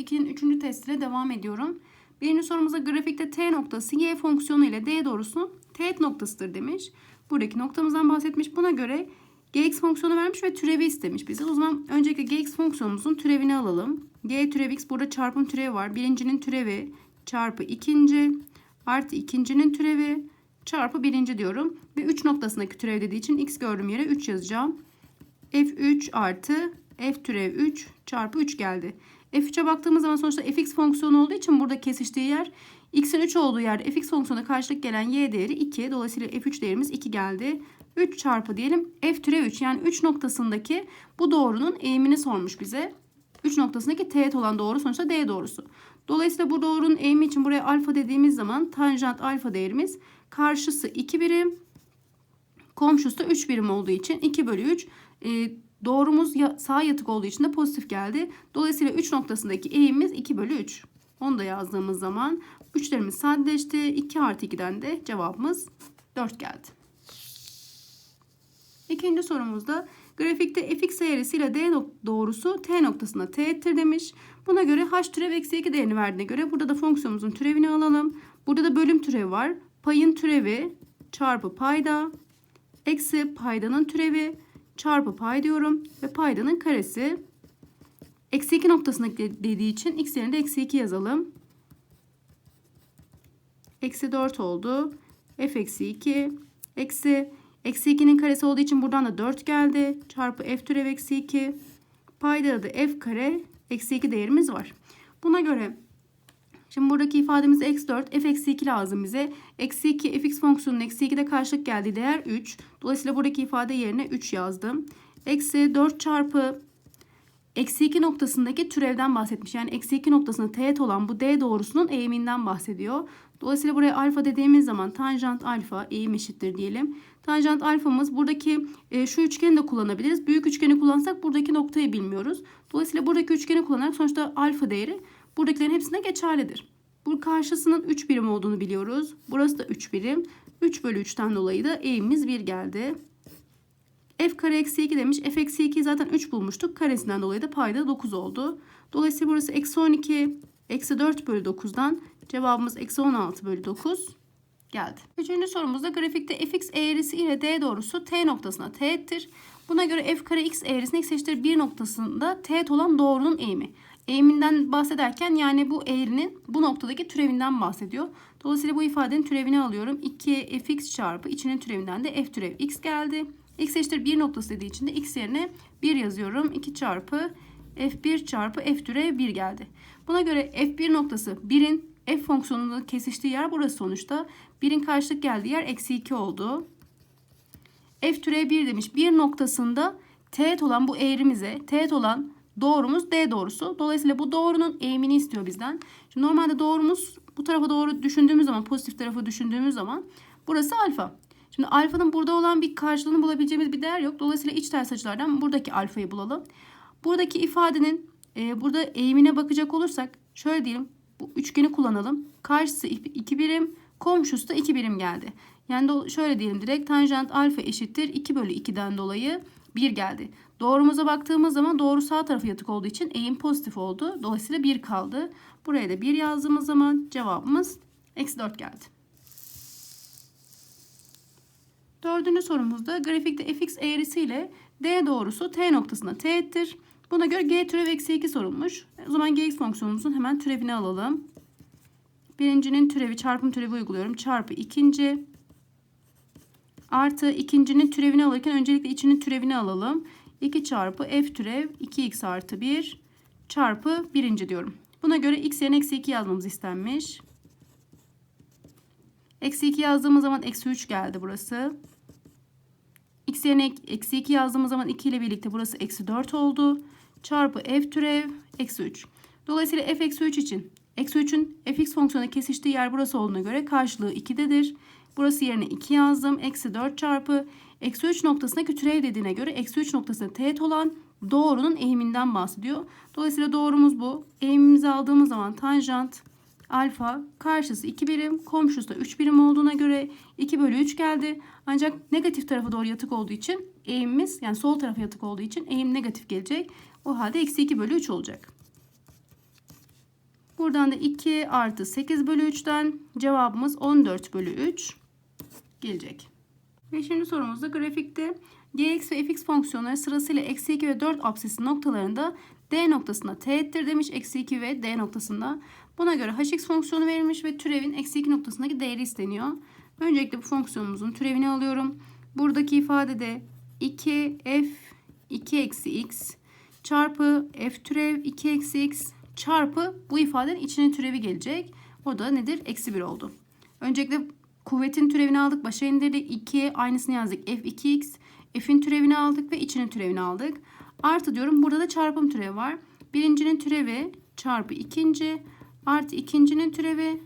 2'nin 3. testiyle devam ediyorum. Birinci sorumuzda grafikte t noktası y fonksiyonu ile d doğrusu teğet noktasıdır demiş. Buradaki noktamızdan bahsetmiş. Buna göre gx fonksiyonu vermiş ve türevi istemiş bize. O zaman öncelikle gx fonksiyonumuzun türevini alalım. g türev x burada çarpım türevi var. Birincinin türevi çarpı ikinci artı ikincinin türevi çarpı birinci diyorum. Ve 3 noktasındaki türev dediği için x gördüğüm yere 3 yazacağım. f3 artı f türev 3 çarpı 3 geldi. F3'e baktığımız zaman sonuçta fx fonksiyonu olduğu için burada kesiştiği yer x'in 3 olduğu yerde fx fonksiyonuna karşılık gelen y değeri 2. Dolayısıyla f3 değerimiz 2 geldi. 3 çarpı diyelim f türev 3 yani 3 noktasındaki bu doğrunun eğimini sormuş bize. 3 noktasındaki teğet olan doğru sonuçta d doğrusu. Dolayısıyla bu doğrunun eğimi için buraya alfa dediğimiz zaman tanjant alfa değerimiz karşısı 2 birim komşusu da 3 birim olduğu için 2 bölü 3 e, doğrumuz sağ yatık olduğu için de pozitif geldi. Dolayısıyla 3 noktasındaki eğimimiz 2 bölü 3. Onu da yazdığımız zaman 3'lerimiz sadeleşti. 2 artı 2'den de cevabımız 4 geldi. İkinci sorumuzda grafikte fx eğrisiyle d doğrusu t noktasına teğettir demiş. Buna göre h türev eksi 2 değerini verdiğine göre burada da fonksiyonumuzun türevini alalım. Burada da bölüm türevi var. Payın türevi çarpı payda eksi paydanın türevi çarpı pay diyorum ve paydanın karesi eksi 2 noktasına dediği için x yerine de eksi 2 yazalım. Eksi 4 oldu. f eksi 2 eksi eksi 2'nin karesi olduğu için buradan da 4 geldi. Çarpı f türev eksi 2 payda da f kare eksi 2 değerimiz var. Buna göre Şimdi buradaki ifademiz eksi 4. f eksi 2 lazım bize. Eksi 2 fx fonksiyonunun eksi 2'de karşılık geldiği değer 3. Dolayısıyla buradaki ifade yerine 3 yazdım. Eksi 4 çarpı eksi 2 noktasındaki türevden bahsetmiş. Yani eksi 2 noktasında teğet olan bu d doğrusunun eğiminden bahsediyor. Dolayısıyla buraya alfa dediğimiz zaman tanjant alfa eğim eşittir diyelim. Tanjant alfamız buradaki e, şu üçgeni de kullanabiliriz. Büyük üçgeni kullansak buradaki noktayı bilmiyoruz. Dolayısıyla buradaki üçgeni kullanarak sonuçta alfa değeri buradakilerin hepsine geçerlidir. Bu karşısının 3 birim olduğunu biliyoruz. Burası da 3 birim. 3 bölü 3'ten dolayı da eğimimiz 1 geldi. f kare eksi 2 demiş. f eksi 2 zaten 3 bulmuştuk. Karesinden dolayı da payda 9 oldu. Dolayısıyla burası eksi 12 eksi 4 bölü 9'dan cevabımız eksi 16 bölü 9 geldi. Üçüncü sorumuzda grafikte fx eğrisi ile d doğrusu t noktasına teğettir. Buna göre f kare x eğrisine x eşittir 1 noktasında teğet olan doğrunun eğimi. Eğiminden bahsederken yani bu eğrinin bu noktadaki türevinden bahsediyor. Dolayısıyla bu ifadenin türevini alıyorum. 2 fx çarpı içinin türevinden de f türev x geldi. x eşittir 1 noktası dediği için de x yerine 1 yazıyorum. 2 çarpı f1 çarpı f türev 1 geldi. Buna göre f1 noktası 1'in f fonksiyonunun kesiştiği yer burası sonuçta. 1'in karşılık geldiği yer eksi 2 oldu. f türev 1 demiş. 1 noktasında teğet olan bu eğrimize teğet olan doğrumuz D doğrusu. Dolayısıyla bu doğrunun eğimini istiyor bizden. Şimdi normalde doğrumuz bu tarafa doğru düşündüğümüz zaman pozitif tarafı düşündüğümüz zaman burası alfa. Şimdi alfanın burada olan bir karşılığını bulabileceğimiz bir değer yok. Dolayısıyla iç ters açılardan buradaki alfayı bulalım. Buradaki ifadenin e, burada eğimine bakacak olursak şöyle diyelim bu üçgeni kullanalım. Karşısı 2 birim komşusu da 2 birim geldi. Yani şöyle diyelim direkt tanjant alfa eşittir 2 bölü 2'den dolayı 1 geldi. Doğrumuza baktığımız zaman doğru sağ tarafı yatık olduğu için eğim pozitif oldu. Dolayısıyla 1 kaldı. Buraya da 1 yazdığımız zaman cevabımız eksi 4 geldi. Dördüncü sorumuzda grafikte fx eğrisiyle d doğrusu t noktasına teğettir. Buna göre g türev eksi 2 sorulmuş. O zaman gx fonksiyonumuzun hemen türevini alalım. Birincinin türevi çarpım türevi uyguluyorum. Çarpı ikinci artı ikincinin türevini alırken öncelikle içinin türevini alalım. 2 çarpı f türev 2x artı 1 çarpı birinci diyorum. Buna göre x yerine eksi 2 yazmamız istenmiş. Eksi 2 yazdığımız zaman eksi 3 geldi burası. x yerine eksi 2 yazdığımız zaman 2 ile birlikte burası eksi 4 oldu. Çarpı f türev eksi 3. Dolayısıyla f eksi 3 için eksi 3'ün fx fonksiyonu kesiştiği yer burası olduğuna göre karşılığı 2'dedir. Burası yerine 2 yazdım. Eksi 4 çarpı eksi 3 noktasındaki türev dediğine göre eksi 3 noktasında teğet olan doğrunun eğiminden bahsediyor. Dolayısıyla doğrumuz bu. Eğimimizi aldığımız zaman tanjant alfa karşısı 2 birim komşusu da 3 birim olduğuna göre 2 bölü 3 geldi. Ancak negatif tarafa doğru yatık olduğu için eğimimiz yani sol tarafa yatık olduğu için eğim negatif gelecek. O halde eksi 2 bölü 3 olacak. Buradan da 2 artı 8 bölü 3'ten cevabımız 14 bölü 3 gelecek. Beşinci sorumuzda grafikte gx ve fx fonksiyonları sırasıyla eksi 2 ve 4 absisi noktalarında d noktasında teğettir demiş. Eksi 2 ve d noktasında. Buna göre hx fonksiyonu verilmiş ve türevin eksi 2 noktasındaki değeri isteniyor. Öncelikle bu fonksiyonumuzun türevini alıyorum. Buradaki ifadede 2 f 2 eksi x çarpı f türev 2 eksi x çarpı bu ifadenin içine türevi gelecek. O da nedir? Eksi 1 oldu. Öncelikle kuvvetin türevini aldık. Başa indirdik. 2 aynısını yazdık. f 2x. F'in türevini aldık ve içinin türevini aldık. Artı diyorum. Burada da çarpım türevi var. Birincinin türevi çarpı ikinci artı ikincinin türevi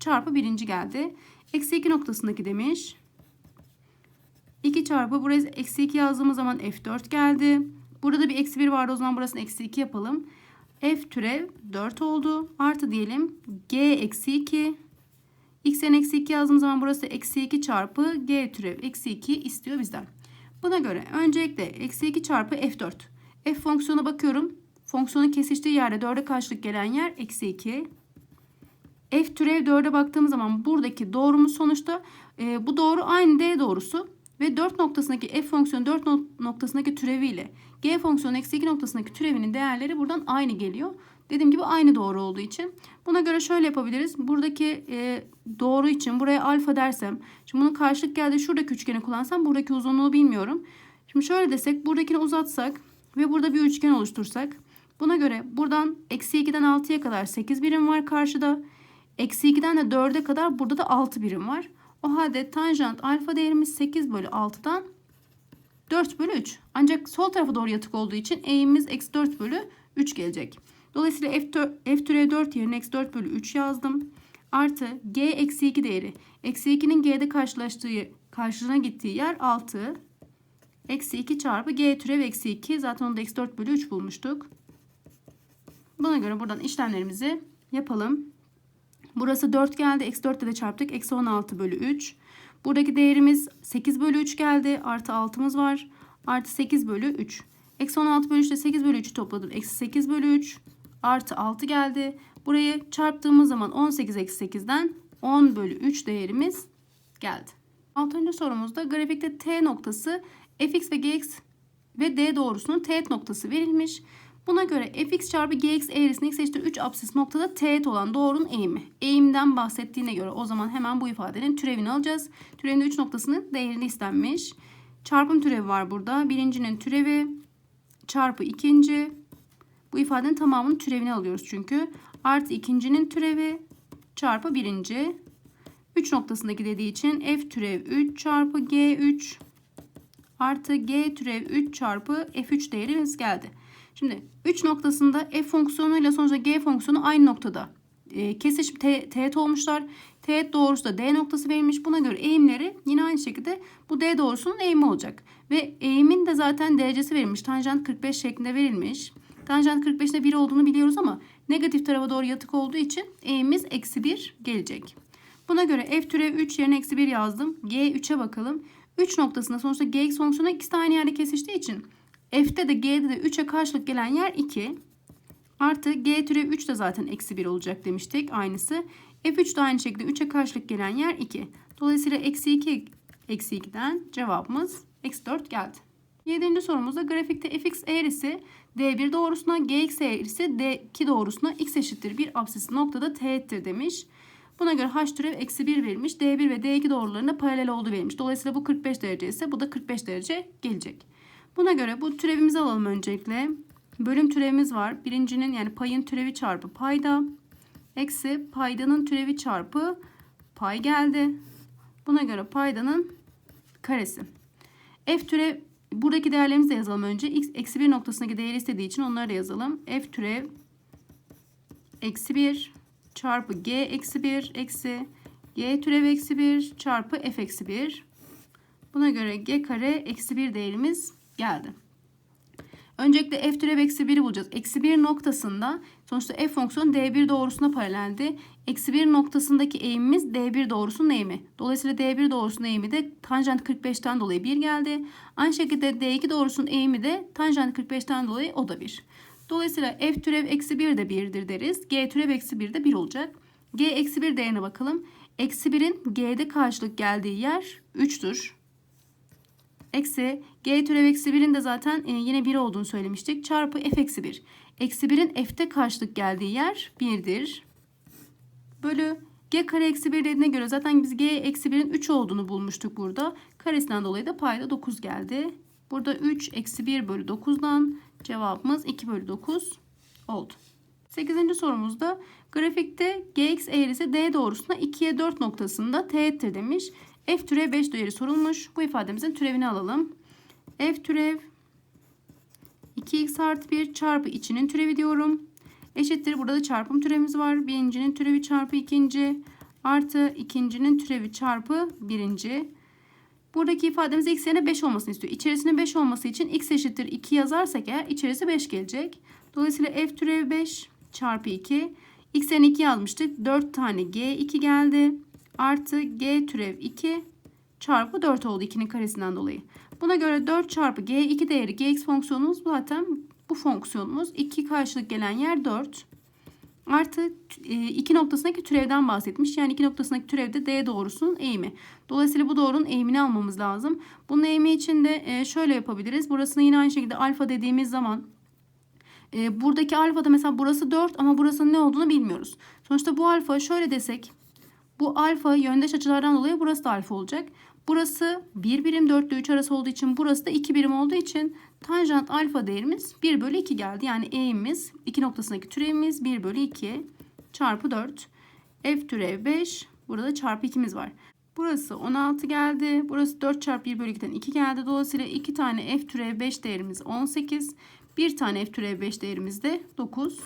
çarpı birinci geldi. Eksi 2 noktasındaki demiş. 2 çarpı buraya eksi 2 yazdığımız zaman f4 geldi. Burada bir eksi 1 vardı o zaman burasını eksi 2 yapalım. f türev 4 oldu. Artı diyelim g eksi 2. x'en eksi 2 yazdığımız zaman burası eksi 2 çarpı g türev eksi 2 istiyor bizden. Buna göre öncelikle eksi 2 çarpı f4. f fonksiyona bakıyorum. Fonksiyonun kesiştiği yerde 4'e karşılık gelen yer eksi 2. f türev 4'e baktığımız zaman buradaki doğrumuz sonuçta e, bu doğru aynı d doğrusu. Ve 4 noktasındaki f fonksiyonu 4 noktasındaki türeviyle g fonksiyonu eksi 2 noktasındaki türevinin değerleri buradan aynı geliyor. Dediğim gibi aynı doğru olduğu için. Buna göre şöyle yapabiliriz. Buradaki e, doğru için buraya alfa dersem. Şimdi bunun karşılık geldiği şuradaki üçgeni kullansam buradaki uzunluğu bilmiyorum. Şimdi şöyle desek buradakini uzatsak ve burada bir üçgen oluştursak. Buna göre buradan eksi 2'den 6'ya kadar 8 birim var karşıda. Eksi 2'den de 4'e kadar burada da 6 birim var. O halde tanjant alfa değerimiz 8 bölü 6'dan 4 bölü 3. Ancak sol tarafa doğru yatık olduğu için eğimimiz eksi 4 bölü 3 gelecek. Dolayısıyla f, f türev 4 yerine eksi 4 bölü 3 yazdım. Artı g eksi 2 değeri. Eksi 2'nin g'de karşılaştığı karşılığına gittiği yer 6. Eksi 2 çarpı g türev eksi 2. Zaten onu da eksi 4 bölü 3 bulmuştuk. Buna göre buradan işlemlerimizi yapalım. Burası 4 geldi. Eksi 4 ile de çarptık. Eksi 16 bölü 3. Buradaki değerimiz 8 bölü 3 geldi. Artı 6'mız var. Artı 8 bölü 3. Eksi 16 bölü 3 ile 8 bölü 3'ü topladım. Eksi 8 bölü 3. Artı 6 geldi. Burayı çarptığımız zaman 18 eksi 8'den 10 bölü 3 değerimiz geldi. Altıncı sorumuzda grafikte T noktası fx ve gx ve d doğrusunun teğet noktası verilmiş. Buna göre fx çarpı gx eğrisinin x eşittir 3 apsis noktada teğet olan doğrunun eğimi. Eğimden bahsettiğine göre o zaman hemen bu ifadenin türevini alacağız. Türevinde 3 noktasının değerini istenmiş. Çarpım türevi var burada. Birincinin türevi çarpı ikinci. Bu ifadenin tamamının türevini alıyoruz çünkü. Artı ikincinin türevi çarpı birinci. 3 noktasındaki dediği için f türev 3 çarpı g3 artı g türev 3 çarpı f3 değerimiz geldi. Şimdi 3 noktasında f fonksiyonuyla sonuçta g fonksiyonu aynı noktada e, kesişip te teğet olmuşlar. Teğet doğrusu da d noktası verilmiş. Buna göre eğimleri yine aynı şekilde bu d doğrusunun eğimi olacak. Ve eğimin de zaten derecesi verilmiş. Tanjant 45 şeklinde verilmiş. Tanjant 45'te 1 olduğunu biliyoruz ama negatif tarafa doğru yatık olduğu için eğimimiz eksi 1 gelecek. Buna göre f türev 3 yerine eksi 1 yazdım. G3'e bakalım. 3 noktasında sonuçta gx fonksiyonu ikisi de aynı yerde kesiştiği için f'te de g'de de 3'e karşılık gelen yer 2. Artı g türev 3 de zaten eksi 1 olacak demiştik. Aynısı. f3 de aynı şekilde 3'e karşılık gelen yer 2. Dolayısıyla eksi 2 eksi 2'den cevabımız eksi 4 geldi. Yedinci sorumuzda grafikte fx eğrisi d1 doğrusuna gx eğrisi d2 doğrusuna x eşittir bir absis noktada teğettir demiş. Buna göre h türev eksi 1 verilmiş. D1 ve D2 doğrularında paralel olduğu verilmiş. Dolayısıyla bu 45 derece ise bu da 45 derece gelecek. Buna göre bu türevimizi alalım öncelikle. Bölüm türevimiz var. Birincinin yani payın türevi çarpı payda. Eksi paydanın türevi çarpı pay geldi. Buna göre paydanın karesi. F türev buradaki değerlerimizi de yazalım önce. X eksi 1 noktasındaki değeri istediği için onları da yazalım. F türev eksi 1 çarpı g eksi 1 eksi g türev eksi 1 çarpı f eksi 1. Buna göre g kare eksi 1 değerimiz geldi. Öncelikle f türev eksi 1'i bulacağız. Eksi 1 noktasında sonuçta f fonksiyonu d1 doğrusuna paraleldi. Eksi 1 noktasındaki eğimimiz d1 doğrusunun eğimi. Dolayısıyla d1 doğrusunun eğimi de tanjant 45'ten dolayı 1 geldi. Aynı şekilde d2 doğrusunun eğimi de tanjant 45'ten dolayı o da 1. Dolayısıyla f türev eksi 1 de 1'dir deriz. g türev eksi 1 de 1 olacak. g eksi 1 değerine bakalım. Eksi 1'in g'de karşılık geldiği yer 3'tür. Eksi g türev eksi 1'in de zaten e, yine 1 olduğunu söylemiştik. Çarpı f eksi 1. Eksi 1'in f'te karşılık geldiği yer 1'dir. Bölü g kare eksi 1 dediğine göre zaten biz g eksi 1'in 3 olduğunu bulmuştuk burada. Karesinden dolayı da payda 9 geldi. Burada 3 eksi 1 bölü 9'dan cevabımız 2 bölü 9 oldu. 8. sorumuzda grafikte gx eğrisi d doğrusuna 2'ye 4 noktasında teğettir demiş. f türev 5 değeri sorulmuş. Bu ifademizin türevini alalım. f türev 2x artı 1 çarpı içinin türevi diyorum. Eşittir. Burada da çarpım türevimiz var. Birincinin türevi çarpı ikinci artı ikincinin türevi çarpı birinci. Buradaki ifademiz x yerine 5 olmasını istiyor. İçerisine 5 olması için x eşittir 2 yazarsak eğer içerisi 5 gelecek. Dolayısıyla f türevi 5 çarpı 2. x yerine 2 yazmıştık. 4 tane g2 geldi. Artı g türev 2 çarpı 4 oldu 2'nin karesinden dolayı. Buna göre 4 çarpı g2 değeri gx fonksiyonumuz zaten bu fonksiyonumuz 2 karşılık gelen yer 4. Artı 2 noktasındaki türevden bahsetmiş. Yani 2 noktasındaki türevde d doğrusunun eğimi. Dolayısıyla bu doğrunun eğimini almamız lazım. Bunun eğimi için de e, şöyle yapabiliriz. Burasını yine aynı şekilde alfa dediğimiz zaman e, buradaki alfada mesela burası 4 ama burasının ne olduğunu bilmiyoruz. Sonuçta bu alfa şöyle desek bu alfa yöndeş açılardan dolayı burası da alfa olacak. Burası 1 birim 4 ile 3 arası olduğu için burası da 2 birim olduğu için tanjant alfa değerimiz 1 bölü 2 geldi. Yani eğimimiz 2 noktasındaki türevimiz 1 bölü 2 çarpı 4. F türev 5. Burada çarpı 2'miz var. Burası 16 geldi. Burası 4 çarpı 1 bölü 2'den 2 geldi. Dolayısıyla 2 tane F türev 5 değerimiz 18. Bir tane F türev 5 değerimiz de 9.